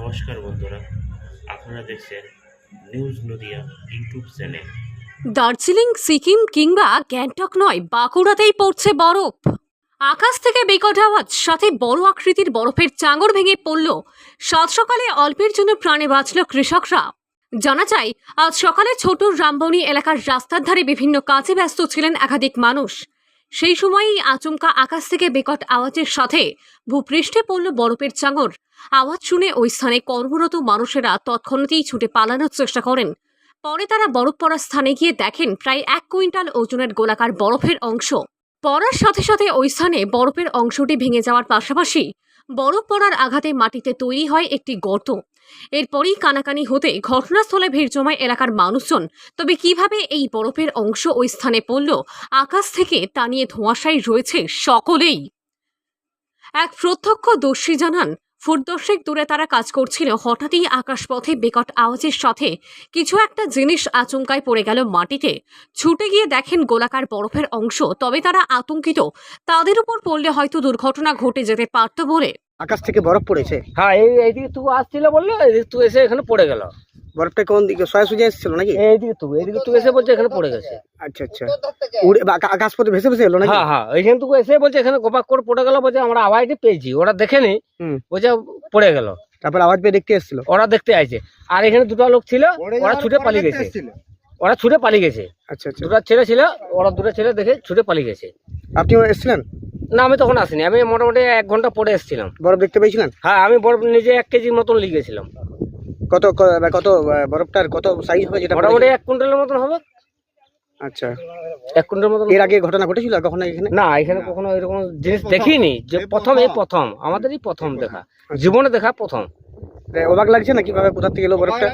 নমস্কার বন্ধুরা, আপনারা দেখছেন news Nadia YouTube channel. Darjeeling, Sikkim কিংবা গ্যাংটক নয়, বাঁকুড়াতেই পড়ছে বরফ। আকাশ থেকে বিকট আওয়াজ, সাথে বড় আকৃতির বরফের চাঙড় ভেঙে পড়ল। সাত সকালে অল্পের জন্য প্রাণে বাঁচল কৃষকরা। জানা যায়, আজ সকালে ছোট রামবনি এলাকার রাস্তার ধারে বিভিন্ন কাজে ব্যস্ত ছিলেন একাধিক মানুষ। সেই সময়ই আচমকা আকাশ থেকে বিকট আওয়াজের সাথে ভূপৃষ্ঠে পড়ল বরফের চাঙর। আওয়াজ শুনে ওই স্থানে কর্মরত মানুষেরা তৎক্ষণাতেই ছুটে পালানোর চেষ্টা করেন। পরে তারা বরফ পড়ার স্থানে গিয়ে দেখেন প্রায় এক কুইন্টাল ওজনের গোলাকার বরফের অংশ। পড়ার সাথে সাথে ওই স্থানে বরফের অংশটি ভেঙে যাওয়ার পাশাপাশি বরফ পড়ার আঘাতে মাটিতে তৈরি হয় একটি গর্ত। এরপরই কানাকানি হতে ঘটনাস্থলে ভিড় জমায় এলাকার মানুষজন। তবে কীভাবে এই বরফের অংশ ওই স্থানে পড়ল, আকাশ থেকে তা নিয়ে ধোঁয়াশায় রয়েছে সকলেই। এক প্রত্যক্ষ প্রত্যক্ষদর্শী জানান, ফুট দশেক দূরে তারা কাজ করছিল, হঠাৎই আকাশপথে বিকট আওয়াজের সাথে কিছু একটা জিনিস আচমকায় পড়ে গেল মাটিতে। ছুটে গিয়ে দেখেন গোলাকার বরফের অংশ, তবে তারা আতঙ্কিত। তাদের উপর পড়লে হয়তো দুর্ঘটনা ঘটে যেতে পারত বলে। আকাশ থেকে বরফ পড়েছে। হ্যাঁ এই এইদিকে তুই আসছিল বলল এদিকে তুই এসে এখানে পড়ে গেল। বরফটা কোন দিকে? সয়া সুজে এসেছিল নাকি? এইদিকে তুই এইদিকে তুই এসে বলছে এখানে পড়ে গেছে। আচ্ছা আচ্ছা। উড়ে আকাশ পথে ভেসে ভেসে এলো নাকি? হ্যাঁ হ্যাঁ এইখানে তুই এসে বলছে এখানে গোপাক করে পড়ে গেল বলছে আমরা আওয়াজটি পেয়েছি ওরা দেখেনি হুম। বলছে পড়ে গেল। তারপর আওয়াজ পেয়ে দেখতে এসেছিল। ওরা দেখতে আইছে। আর এখানে দুটো লোক ছিল ওরা ছুটে পালিয়ে গেছে। ওরা ছুটে পালিয়ে গেছে। আচ্ছা আচ্ছা। দুটো ছেলে ছিল ওরা দুটো ছেলে দেখে ছুটে পালিয়ে গেছে। আপনিও এসেছিলেন? না আমি তখন আসিনি। আমি মোটামুটি এক ঘণ্টা পরে এসেছিলাম। বরফ দেখতে পেয়েছিলেন? হ্যাঁ আমি বরফ নিজে এক কেজির মতন লিখেছিলাম। কত ক- বা কত আহ, বরফটার কত সাইজ হবে যেটা মোটামুটি এক কুইন্টালের মতন হবে। আচ্ছা। এক কুইন্টাল মতন এর আগে ঘটনা ঘটেছিল আর কখনো এখানে? না এখানে কখনো এরকম জিনিস দেখিনি যে প্রথম এই প্রথম। আমাদেরই প্রথম দেখা। জীবনে দেখা প্রথম। অবাক লাগছে না কীভাবে কোথা থেকে এলো বরফটা?